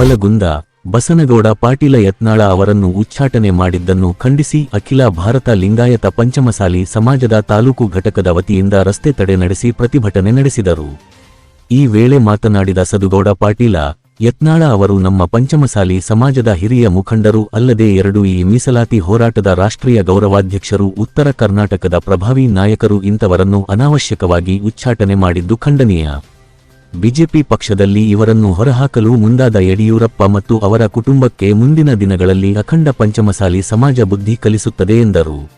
ನವಲಗುಂದ ಬಸನಗೌಡ ಪಾಟೀಲ ಯತ್ನಾಳ ಅವರನ್ನು ಉಚ್ಚಾಟನೆ ಮಾಡಿದ್ದನ್ನು ಖಂಡಿಸಿ ಅಖಿಲ ಭಾರತ ಲಿಂಗಾಯತ ಪಂಚಮಸಾಲಿ ಸಮಾಜದ ತಾಲೂಕು ಘಟಕದ ವತಿಯಿಂದ ರಸ್ತೆ ತಡೆ ನಡೆಸಿ ಪ್ರತಿಭಟನೆ ನಡೆಸಿದರು. ಈ ವೇಳೆ ಮಾತನಾಡಿದ ಸದುಗೌಡ ಪಾಟೀಲ, ಯತ್ನಾಳ ಅವರು ನಮ್ಮ ಪಂಚಮಸಾಲಿ ಸಮಾಜದ ಹಿರಿಯ ಮುಖಂಡರು ಅಲ್ಲದೆ ಎರಡು ಈ ಮೀಸಲಾತಿ ಹೋರಾಟದ ರಾಷ್ಟ್ರೀಯ ಗೌರವಾಧ್ಯಕ್ಷರು, ಉತ್ತರ ಕರ್ನಾಟಕದ ಪ್ರಭಾವಿ ನಾಯಕರು ಇಂಥವರನ್ನು ಅನಾವಶ್ಯಕವಾಗಿ ಉಚ್ಚಾಟನೆ ಮಾಡಿದ್ದು ಖಂಡನೀಯ. ಬಿಜೆಪಿ ಪಕ್ಷದಲ್ಲಿ ಇವರನ್ನು ಹೊರಹಾಕಲು ಮುಂದಾದ ಯಡಿಯೂರಪ್ಪ ಮತ್ತು ಅವರ ಕುಟುಂಬಕ್ಕೆ ಮುಂದಿನ ದಿನಗಳಲ್ಲಿ ಅಖಂಡ ಪಂಚಮಸಾಲಿ ಸಮಾಜ ಬುದ್ಧಿ ಕಲಿಸುತ್ತದೆ ಎಂದರು.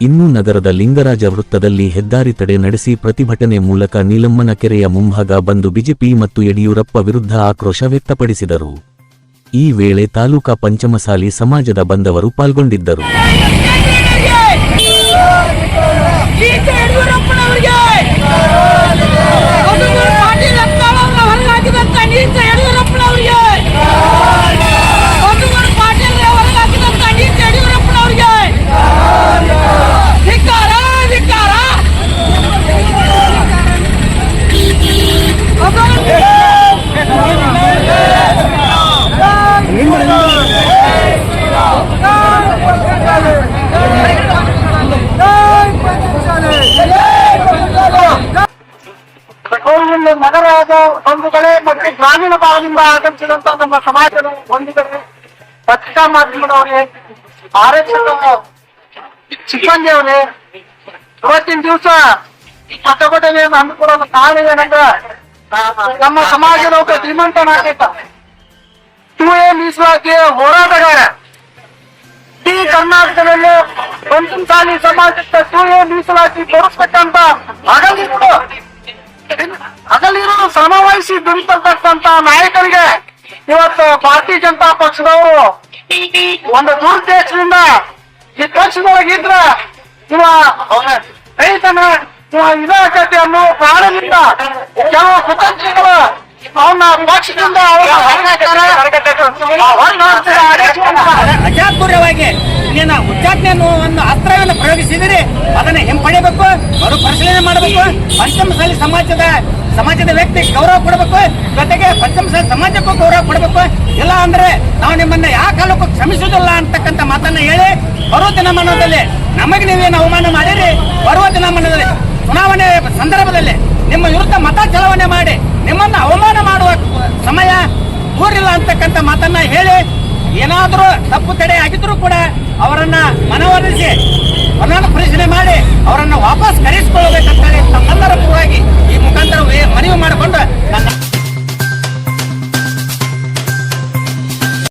ಇನ್ನು ನಗರದ ಲಿಂಗರಾಜ ವೃತ್ತದಲ್ಲಿ ಹೆದ್ದಾರಿ ತಡೆ ನಡೆಸಿ ಪ್ರತಿಭಟನೆ ಮೂಲಕ ನೀಲಮ್ಮನ ಕೆರೆಯ ಮುಂಭಾಗ ಬಂದು ಬಿಜೆಪಿ ಮತ್ತು ಯಡಿಯೂರಪ್ಪ ವಿರುದ್ಧ ಆಕ್ರೋಶ ವ್ಯಕ್ತಪಡಿಸಿದರು. ಈ ವೇಳೆ ತಾಲೂಕಾ ಪಂಚಮಸಾಲಿ ಸಮಾಜದ ಬಂದವರು ಪಾಲ್ಗೊಂಡಿದ್ದರು. ಬಂಧುಗಳೇ ಮತ್ತೆ ಗ್ರಾಮೀಣ ಭಾಗದಿಂದ ಆಗಮಿಸಿದಂತ ನಮ್ಮ ಸಮಾಜದ ಬಂಧುಗಳೇ ಪತ್ರಿಕಾ ಮಾಧ್ಯಮದವರೇ ಆರಕ್ಷಕ ಸಿಬ್ಬಂದಿಯವರೇ ಇವತ್ತಿನ ದಿವಸ ಪ್ರತಿಭಟನೆಯನ್ನು ಹಮ್ಮಿಕೊಳ್ಳಲು ಕಾರಣ ಏನಂದ್ರ ನಮ್ಮ ಸಮಾಜದ ಒಬ್ಬ ಶ್ರೀಮಂತ ನಾಯಕ ಟೂ ಎ ಮೀಸಲಾತಿಯ ಹೋರಾಟಗಾರ ಇಡೀ ಕರ್ನಾಟಕದಲ್ಲಿ ಪಂಚಮಸಾಲಿ ಸಮಾಜಕ್ಕೆ ಟೂ ಎ ಮೀಸಲಾತಿ ತೋರಿಸ್ಬೇಕಂತ ಅಗಲಿರೋ ಹಗಲಿರುವುದು ಶ್ರಮವಹಿಸಿ ದುಡಿತಕ್ಕಂತ ನಾಯಕರಿಗೆ ಇವತ್ತು ಭಾರತೀಯ ಜನತಾ ಪಕ್ಷದವರು ಒಂದು ದುರುದ್ದೇಶದಿಂದ ಈ ಪಕ್ಷದೊಳಗಿದ್ರ ಇವ ರೈತನ ಇವ ಇದಾಕತಿ ಅನ್ನೋ ಕಾರಣದಿಂದ ಕೆಲವು ಕುತಂತ್ರಿಗಳು ಅವನ್ನ ಪಕ್ಷದಿಂದ. ಉಚ್ಚಾಟನೆಯನ್ನು ಅಜಾಪೂರ್ಯವಾಗಿ ನೀನು ಉಚ್ಚಾಟನೆ ಒಂದು ಅಸ್ತ್ರವನ್ನು ಪ್ರಯೋಗಿಸಿದಿರಿ ಅದನ್ನ ಹಿಂಪಡೆಯಬೇಕು ಮರು ಪರಿಶೀಲನೆ ಮಾಡಬೇಕು ಪಂಚಮಸಾಲಿ ಸಮಾಜದ ಸಮಾಜದ ವ್ಯಕ್ತಿ ಗೌರವ ಕೊಡಬೇಕು, ಜೊತೆಗೆ ಪಂಚಮಸ ಸಮಾಜಕ್ಕೂ ಗೌರವ ಕೊಡಬೇಕು. ಇಲ್ಲ ಅಂದ್ರೆ ನಾವು ನಿಮ್ಮನ್ನ ಯಾವ ಕಾಲಕ್ಕೂ ಕ್ಷಮಿಸುವುದಿಲ್ಲ ಅಂತಕ್ಕಂಥ ಮಾತನ್ನ ಹೇಳಿ, ಬರುವ ದಿನಮಾನದಲ್ಲಿ ನಮಗೆ ನೀವೇನು ಅವಮಾನ ಮಾಡಿರಿ? ಬರುವ ದಿನಮಾನದಲ್ಲಿ ಚುನಾವಣೆ ಸಂದರ್ಭದಲ್ಲಿ ನಿಮ್ಮ ವಿರುದ್ಧ ಮತ ಚಲಾವಣೆ ಮಾಡಿ, ನಿಮ್ಮನ್ನ ಅವಮಾನ ಮಾಡುವ ಸಮಯ ಊರಿಲ್ಲ ಅಂತಕ್ಕಂಥ ಮಾತನ್ನ ಹೇಳಿ, ಏನಾದರೂ ತಪ್ಪು ತಡೆ ಆಗಿದ್ರು ಕೂಡ ಅವರನ್ನ ಮನವೊಲಿಸಿ ಪರಿಶೀಲನೆ ಮಾಡಿ ಅವರನ್ನ ವಾಪಸ್ ಕರೆಸಿಕೊಳ್ಳಬೇಕಂತ ಹೇಳಿ ತಮ್ಮೆಲ್ಲ